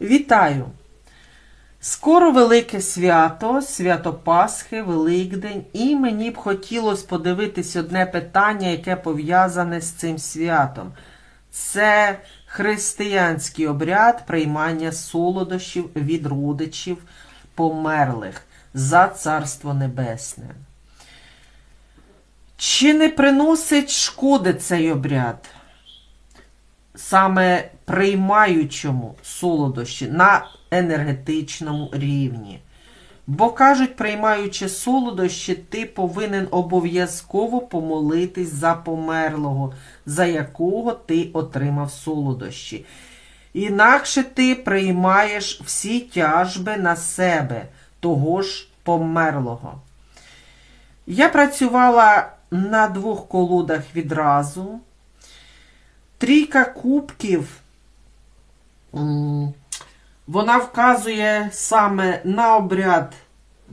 Вітаю! Скоро велике свято, свято Пасхи, Великдень, і мені б хотілося подивитись одне питання, яке пов'язане з цим святом. Це християнський обряд приймання солодощів від родичів померлих за Царство Небесне. Чи не приносить шкоди цей обряд? Саме приймаючому солодощі на енергетичному рівні. Бо кажуть, приймаючи солодощі, ти повинен обов'язково помолитись за померлого, за якого ти отримав солодощі. Інакше ти приймаєш всі тяжби на себе, того ж померлого. Я працювала на двох колодах відразу. Трійка кубків. Вона вказує саме на обряд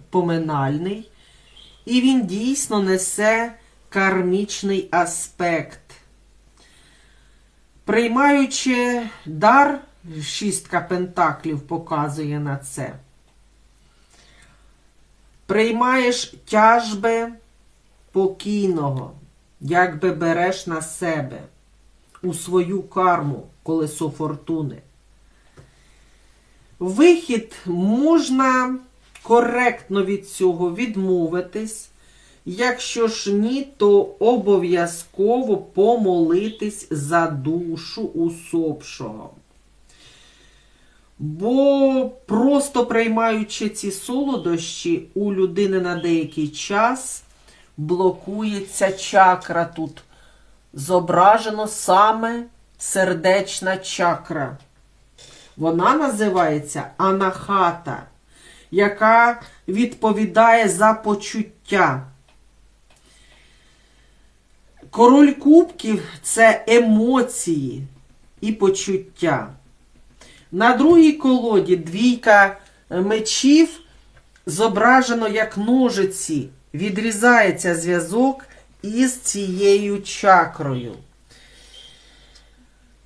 поминальний, і він дійсно несе кармічний аспект. Приймаючи дар, шістка пентаклів показує на це. Приймаєш тяжби покійного, якби береш на себе у свою карму колесо фортуни. Вихід можна коректно від цього відмовитись. Якщо ж ні, то обов'язково помолитись за душу усопшого. Бо просто приймаючи ці солодощі, у людини на деякий час блокується чакра тут зображено саме сердечна чакра. Вона називається анахата, яка відповідає за почуття. Король кубків це емоції і почуття. На другій колоді двійка мечів зображено як ножиці. Відрізається зв'язок із цією чакрою.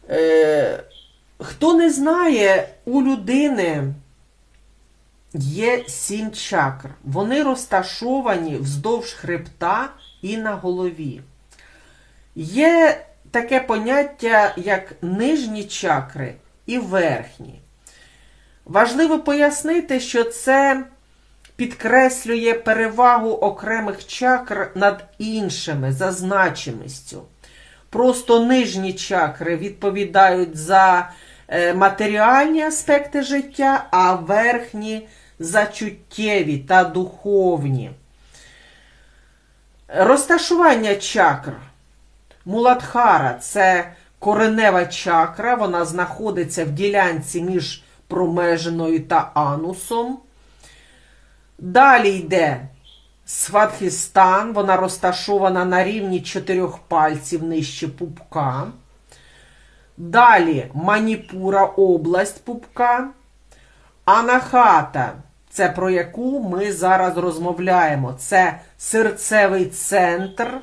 Е, хто не знає, у людини є сім чакр. Вони розташовані вздовж хребта і на голові. Є таке поняття, як нижні чакри і верхні. Важливо пояснити, що це підкреслює перевагу окремих чакр над іншими за значимістю. Просто нижні чакри відповідають за е, матеріальні аспекти життя, а верхні за чуттєві та духовні. Розташування чакр. Муладхара це коренева чакра, вона знаходиться в ділянці між промежиною та анусом. Далі йде Сватхістан, вона розташована на рівні чотирьох пальців нижче пупка. Далі Маніпура, область пупка. Анахата, це про яку ми зараз розмовляємо. Це серцевий центр,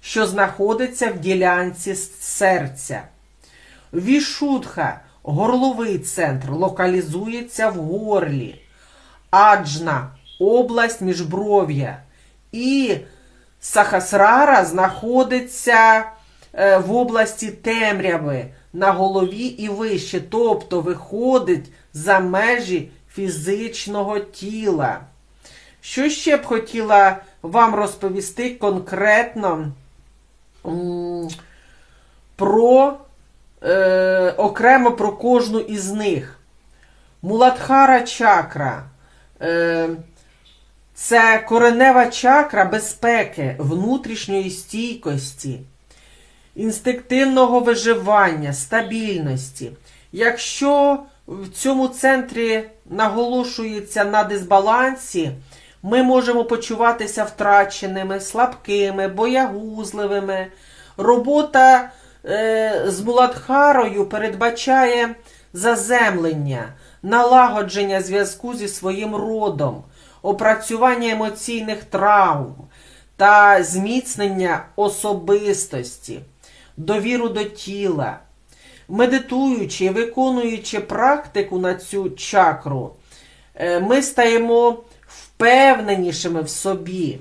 що знаходиться в ділянці серця. Вішудха, горловий центр, локалізується в горлі. Аджна область міжбров'я. І Сахасрара знаходиться е, в області темряви на голові і вище, тобто виходить за межі фізичного тіла. Що ще б хотіла вам розповісти конкретно про е, окремо про кожну із них. Муладхара чакра. Е, це коренева чакра безпеки, внутрішньої стійкості, інстинктивного виживання, стабільності. Якщо в цьому центрі наголошується на дисбалансі, ми можемо почуватися втраченими, слабкими, боягузливими. Робота е, з Муладхарою передбачає заземлення, налагодження зв'язку зі своїм родом опрацювання емоційних травм та зміцнення особистості, довіру до тіла. медитуючи і виконуючи практику на цю чакру, е, ми стаємо впевненішими в собі.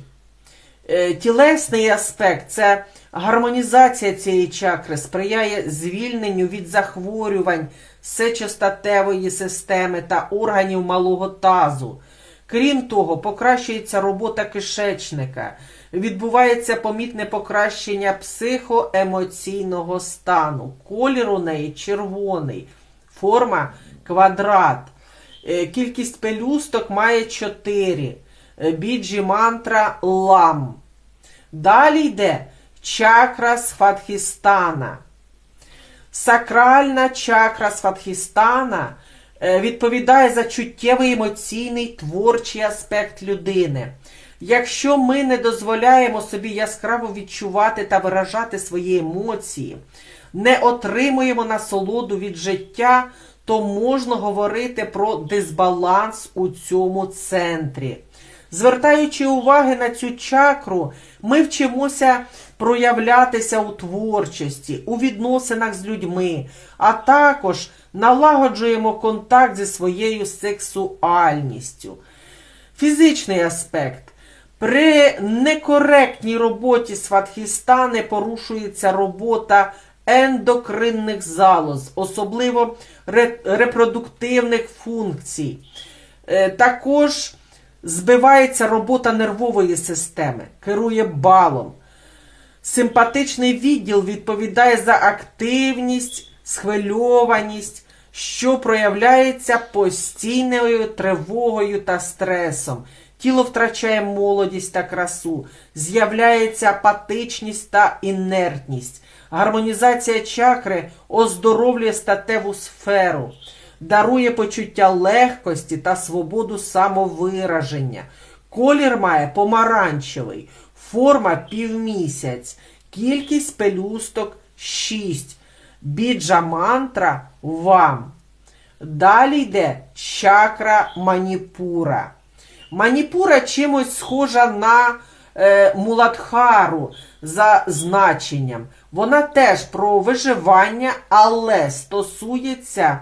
Е, Тілесний аспект це гармонізація цієї чакри, сприяє звільненню від захворювань сечостатевої системи та органів малого тазу. Крім того, покращується робота кишечника, відбувається помітне покращення психоемоційного стану. Колір у неї червоний, форма квадрат. Е, Кількість пелюсток має 4. Біджі мантра лам. Далі йде чакра Сфадхістана. Сакральна чакра Сфадхістана е, відповідає за чуттєвий емоційний творчий аспект людини. Якщо ми не дозволяємо собі яскраво відчувати та виражати свої емоції, не отримуємо насолоду від життя, то можна говорити про дисбаланс у цьому центрі. Звертаючи уваги на цю чакру, ми вчимося проявлятися у творчості, у відносинах з людьми, а також налагоджуємо контакт зі своєю сексуальністю. Фізичний аспект. При некоректній роботі Сватхістани порушується робота ендокринних залоз, особливо репродуктивних функцій. Е, Також збивається робота нервової системи, керує балом. Симпатичний відділ відповідає за активність, схвильованість, що проявляється постійною тривогою та стресом. Тіло втрачає молодість та красу, з'являється апатичність та інертність. Гармонізація чакри оздоровлює статеву сферу, дарує почуття легкості та свободу самовираження. Колір має помаранчевий, форма півмісяць, кількість пелюсток 6. Біджа мантра вам. Далі йде чакра маніпура. Маніпура чимось схожа на е, муладхару за значенням. Вона теж про виживання, але стосується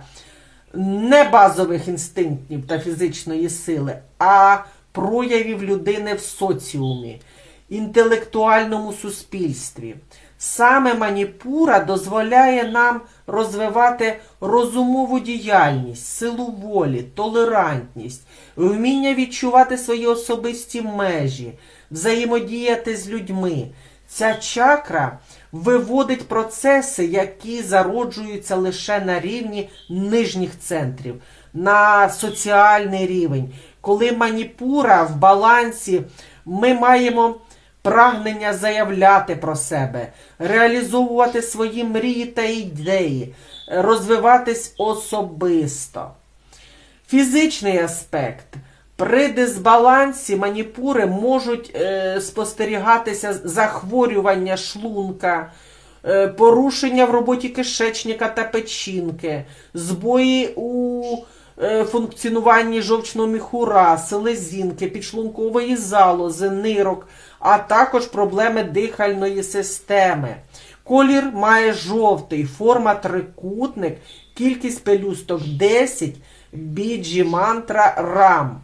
не базових інстинктів та фізичної сили, а проявів людини в соціумі, інтелектуальному суспільстві. Саме маніпура дозволяє нам розвивати розумову діяльність, силу волі, толерантність, вміння відчувати свої особисті межі, взаємодіяти з людьми. Ця чакра виводить процеси, які зароджуються лише на рівні нижніх центрів, на соціальний рівень. Коли маніпура в балансі, ми маємо прагнення заявляти про себе, реалізовувати свої мрії та ідеї, розвиватись особисто. Фізичний аспект. При дисбалансі маніпури можуть е, спостерігатися захворювання шлунка, е, порушення в роботі кишечника та печінки, збої у функціонуванні жовчного міхура, селезінки, підшлункової залози, нирок, а також проблеми дихальної системи. Колір має жовтий, форма трикутник, кількість пелюсток 10, біджі мантра рам.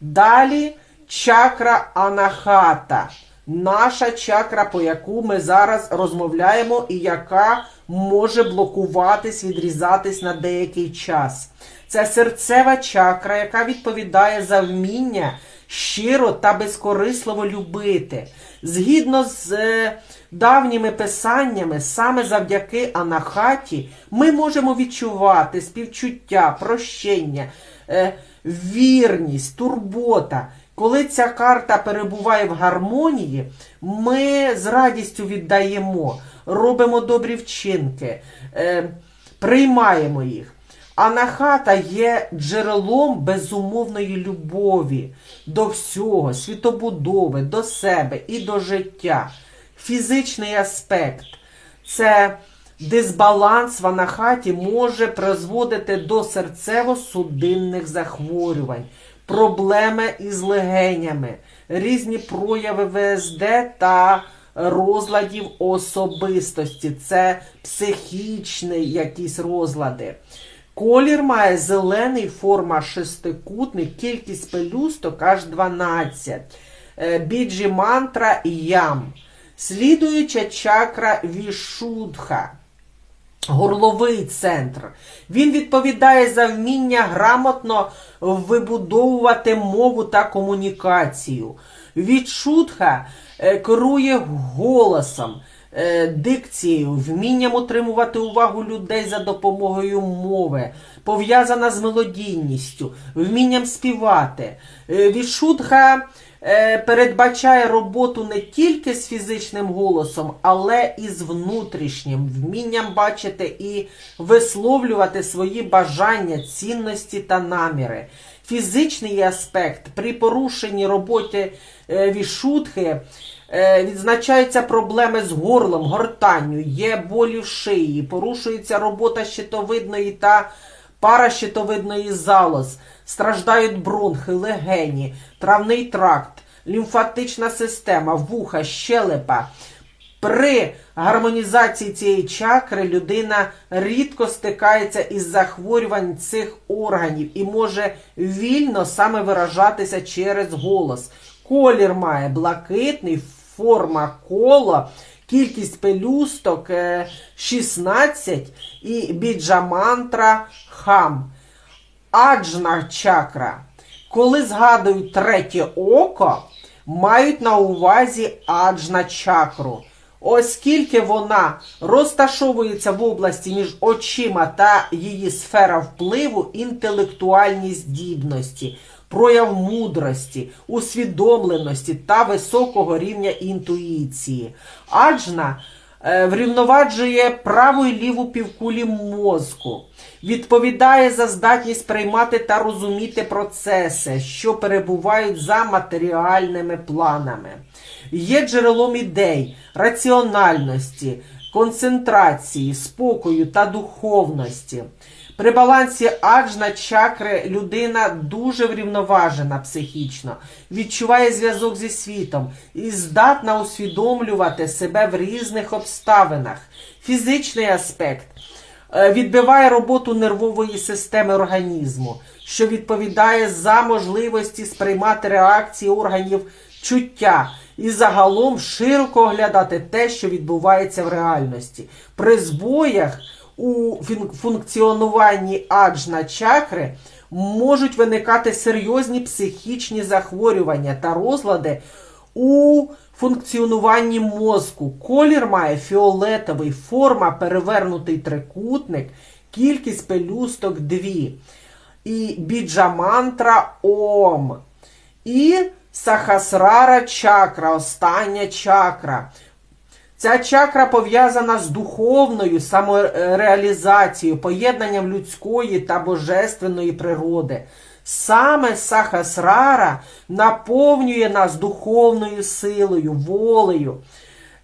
Далі чакра анахата. Наша чакра, по яку ми зараз розмовляємо, і яка може блокуватись, відрізатись на деякий час. Це серцева чакра, яка відповідає за вміння щиро та безкорисливо любити. Згідно з е, давніми писаннями, саме завдяки анахаті, ми можемо відчувати співчуття, прощення, е, вірність, турбота. Коли ця карта перебуває в гармонії, ми з радістю віддаємо, робимо добрі вчинки, е, приймаємо їх. Анахата є джерелом безумовної любові до всього, світобудови, до себе і до життя. Фізичний аспект це дисбаланс в анахаті може призводити до серцево-судинних захворювань, проблеми із легенями, різні прояви ВСД та розладів особистості. Це психічні якісь розлади. Колір має зелений, форма шестикутник, кількість пелюсток аж 12. Е, Біджі мантра ям. Слідуюча чакра Вішудха. Горловий центр. Він відповідає за вміння грамотно вибудовувати мову та комунікацію. Відшутха е, керує голосом, е, дикцією, вмінням утримувати увагу людей за допомогою мови, пов'язана з мелодійністю, вмінням співати. Е, Відшутха передбачає роботу не тільки з фізичним голосом, але і з внутрішнім, вмінням бачити і висловлювати свої бажання, цінності та наміри. Фізичний аспект при порушенні роботи е, вішутхи е, відзначаються проблеми з горлом, гортанню, є болі в шиї, порушується робота щитовидної та паращитовидної залоз, страждають бронхи, легені, травний тракт, лімфатична система, вуха, щелепа. При гармонізації цієї чакри людина рідко стикається із захворювань цих органів і може вільно саме виражатися через голос. Колір має блакитний, форма кола, кількість пелюсток е, 16 і біджамантра хам. Аджна чакра. Коли згадують третє око, мають на увазі аджна чакру. Оскільки вона розташовується в області між очима та її сфера впливу, інтелектуальні здібності, прояв мудрості, усвідомленості та високого рівня інтуїції. Аджна врівноваджує праву і ліву півкулі мозку, відповідає за здатність приймати та розуміти процеси, що перебувають за матеріальними планами. Є джерелом ідей, раціональності, концентрації, спокою та духовності. При балансі аджна чакри людина дуже врівноважена психічно, відчуває зв'язок зі світом і здатна усвідомлювати себе в різних обставинах. Фізичний аспект е, відбиває роботу нервової системи організму, що відповідає за можливості сприймати реакції органів чуття і загалом широко оглядати те, що відбувається в реальності. При збоях у функціонуванні аджна чакри можуть виникати серйозні психічні захворювання та розлади у функціонуванні мозку. Колір має фіолетовий, форма перевернутий трикутник, кількість пелюсток 2. І біджамантра Ом. І Сахасрара чакра, остання чакра. Ця чакра пов'язана з духовною самореалізацією, поєднанням людської та божественної природи. Саме Сахасрара наповнює нас духовною силою, волею,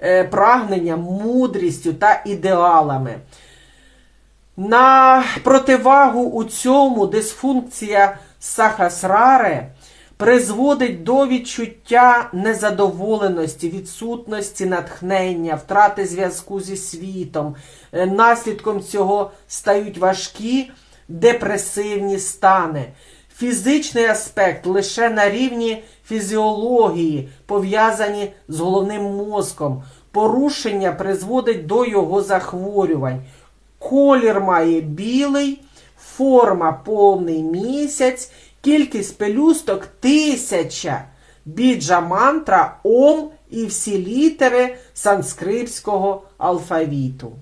е, прагненням, мудрістю та ідеалами. На противагу у цьому дисфункція Сахасрари призводить до відчуття незадоволеності, відсутності натхнення, втрати зв'язку зі світом. Е, Наслідком цього стають важкі депресивні стани. Фізичний аспект лише на рівні фізіології, пов'язані з головним мозком. Порушення призводить до його захворювань. Колір має білий, форма повний місяць, кількість пелюсток тисяча. Біджа мантра Ом і всі літери санскритського алфавіту.